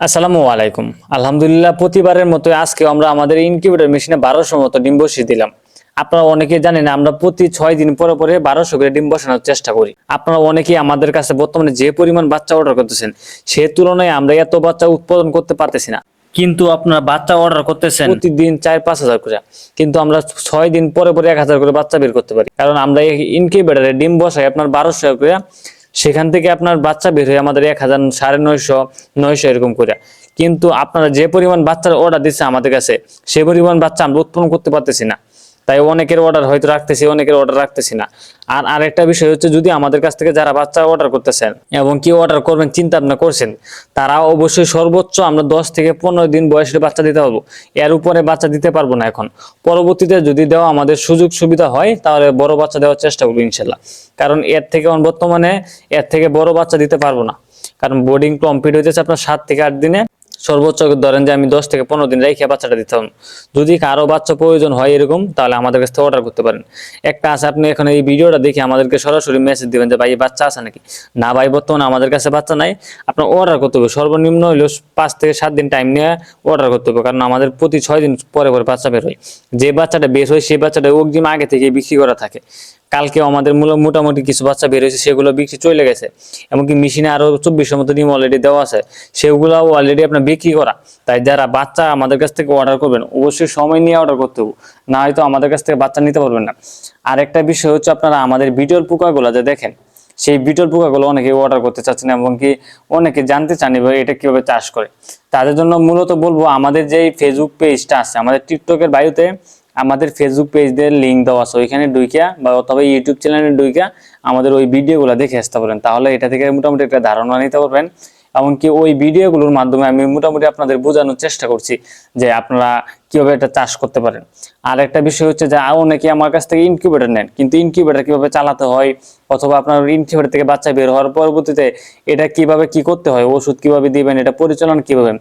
আসসালামু আলাইকুম। আলহামদুলিল্লাহ, প্রতিবারের মতো আজকে আমরা আমাদের ইনকিউবেটর মেশিনে বারোশো মতো ডিম বসিয়ে দিলাম। আপনারা অনেকে জানেন আমরা প্রতি ছয় দিন পরে পরে বারোশো করে ডিম বসানোর চেষ্টা করি। আপনারা অনেকেই আমাদের কাছে বর্তমানে যে পরিমাণ বাচ্চা অর্ডার করতেছেন, সে তুলনায় আমরা এত বাচ্চা উৎপাদন করতে পারতেছি না। কিন্তু আপনারা বাচ্চা অর্ডার করতেছেন প্রতিদিন চার পাঁচ হাজার করে। কিন্তু আমরা ছয় দিন পরে পরে এক হাজার করে বাচ্চা বের করতে পারি। কারণ আমরা ইনকিউবেটারে ডিম বসাই আপনার বারোশো করে সেখান থেকে আপনার বাচ্চা বের হয়ে আমাদের এক হাজার সাড়ে নয়শো নয়শো এরকম করে। কিন্তু আপনারা যে পরিমাণ বাচ্চার অর্ডার দিচ্ছে আমাদের কাছে, সে পরিমাণ বাচ্চা আমরা উৎপন্ন করতে পারতেছি না। তাই অনেকের অর্ডার হয়তো রাখতেছি, অনেকের অর্ডার রাখতেছি না। আর আরেকটা বিষয় হচ্ছে, যদি আমাদের কাছ থেকে যারা বাচ্চা অর্ডার করতেছেন এবং কি অর্ডার করবেন চিন্তা ভাবনা করছেন, তারা অবশ্যই সর্বোচ্চ আমরা দশ থেকে পনেরো দিন বয়সের বাচ্চা দিতে পারব। এর উপরে বাচ্চা দিতে পারব না এখন। পরবর্তীতে যদি দেওয়া আমাদের সুযোগ সুবিধা হয়, তাহলে বড় বাচ্চা দেওয়ার চেষ্টা করব ইনশাল্লাহ। কারণ এর থেকে বর্তমানে এর থেকে বড় বাচ্চা দিতে পারব না। কারণ বোর্ডিং কমপ্লিট হইতেছে আপনার সাত থেকে আট দিনে। সর্বোচ্চ ধরেন যে আমি দশ থেকে পনেরো দিন রেখে বাচ্চাটা দিতাম। যদি কারও বাচ্চা প্রয়োজন হয় এরকম, তাহলে আমাদের কাছ থেকে অর্ডার করতে পারেন। একটা আছে, আপনি এখন এই ভিডিওটা দেখে আমাদেরকে সরাসরি মেসেজ দিবেন যে, ভাই, এই বাচ্চা আছে নাকি? না ভাই, বর্তমানে আমাদের কাছে বাচ্চা নাই। আপনার অর্ডার করতে হবে। সর্বনিম্ন হইলেও পাঁচ থেকে সাত দিন টাইম নিয়ে অর্ডার করতে হবে। কারণ আমাদের প্রতি ছয় দিন পরে পরে বাচ্চা বের হয়। যে বাচ্চাটা বের হয়, সেই বাচ্চাটা অগ্রিম আগে থেকে বিক্রি করা থাকে। কালকে আমাদের মূল- মোটামুটি কিছু বাচ্চা বের হয়েছে, সেগুলো বিক্রি চলে গেছে। এমনকি মেশিনে আরও চব্বিশের মতো ডিম অলরেডি দেওয়া আছে। সেগুলো অলরেডি আপনার বিক্রি করা। তাই যারা বাচ্চা আমাদের কাছ থেকে অর্ডার করবেন, অবশ্যই সময় নিয়ে অর্ডার করতে হবে। না হয়তো আমাদের কাছ থেকে বাচ্চা নিতে পারবেন না। আর একটা বিষয় হচ্ছে আপনারা আমাদের বিটল পোকাগুলো যে দেখেন, সেই বিটল পোকাগুলো অনেকে অর্ডার করতে চাচ্ছেন এবং কি অনেকে জানতে চান এবার এটা কীভাবে চাষ করে। তাদের জন্য মূলত বলব, আমাদের যে ফেসবুক পেজটা আছে, আমাদের টিকটকের বায়ুতে আমাদের ফেসবুক পেজ দিয়ে লিঙ্ক দেওয়া আছে। ওইখানে ডুইকা বা অথবা ইউটিউব চ্যানেলে ডুইকা আমাদের ওই ভিডিওগুলো দেখে আসতে পারেন। তাহলে এটা থেকে মোটামুটি একটা ধারণা নিতে পারবেন। এমনকি ওই ভিডিওগুলোর মাধ্যমে আমি মোটামুটি আপনাদের বোঝানোর চেষ্টা করছি যে আপনারা কীভাবে এটা চাষ করতে পারেন। আর একটা বিষয় হচ্ছে যে অনেকে আমার কাছ থেকে ইনকিউবেটর নেন, কিন্তু ইনকিউবেটার কীভাবে চালাতে হয় অথবা আপনার ইনকিউবেটর থেকে বাচ্চা বের হওয়ার পরবর্তীতে এটা কীভাবে কি করতে হয়, ওষুধ কীভাবে দিবেন, এটা পরিচালনা কীভাবে?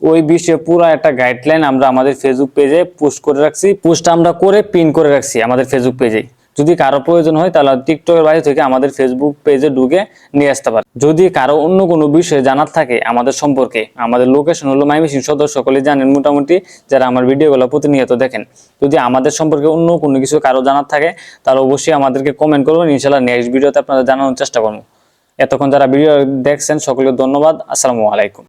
ওই বিষয়ে পুরো একটা গাইডলাইন আমরা আমাদের ফেসবুক পেজে পোস্ট করে রাখছি। পোস্ট আমরা করে পিন করে রাখছি আমাদের ফেসবুক পেজে যদি কারও প্রয়োজন হয় তাহলে টিকটকের বাইরে থেকে আমাদের ফেসবুক পেজে ঢুকে নিয়ে আসতে পারে যদি কারও অন্য কোনো বিষয়ে জানার থাকে আমাদের সম্পর্কে, আমাদের লোকেশন হলো মাইমিসিং সদস্য সকলে জানেন মোটামুটি যারা আমার ভিডিওগুলো প্রতিনিয়ত দেখেন। যদি আমাদের সম্পর্কে অন্য কোনো কিছু কারও জানার থাকে তাহলে অবশ্যই আমাদেরকে কমেন্ট করবেন ইনশাল্লাহ নেক্সট ভিডিওতে আপনাদের জানানোর চেষ্টা করব। এতক্ষণ যারা ভিডিও দেখছেন, সকলকে ধন্যবাদ। আসসালামু আলাইকুম।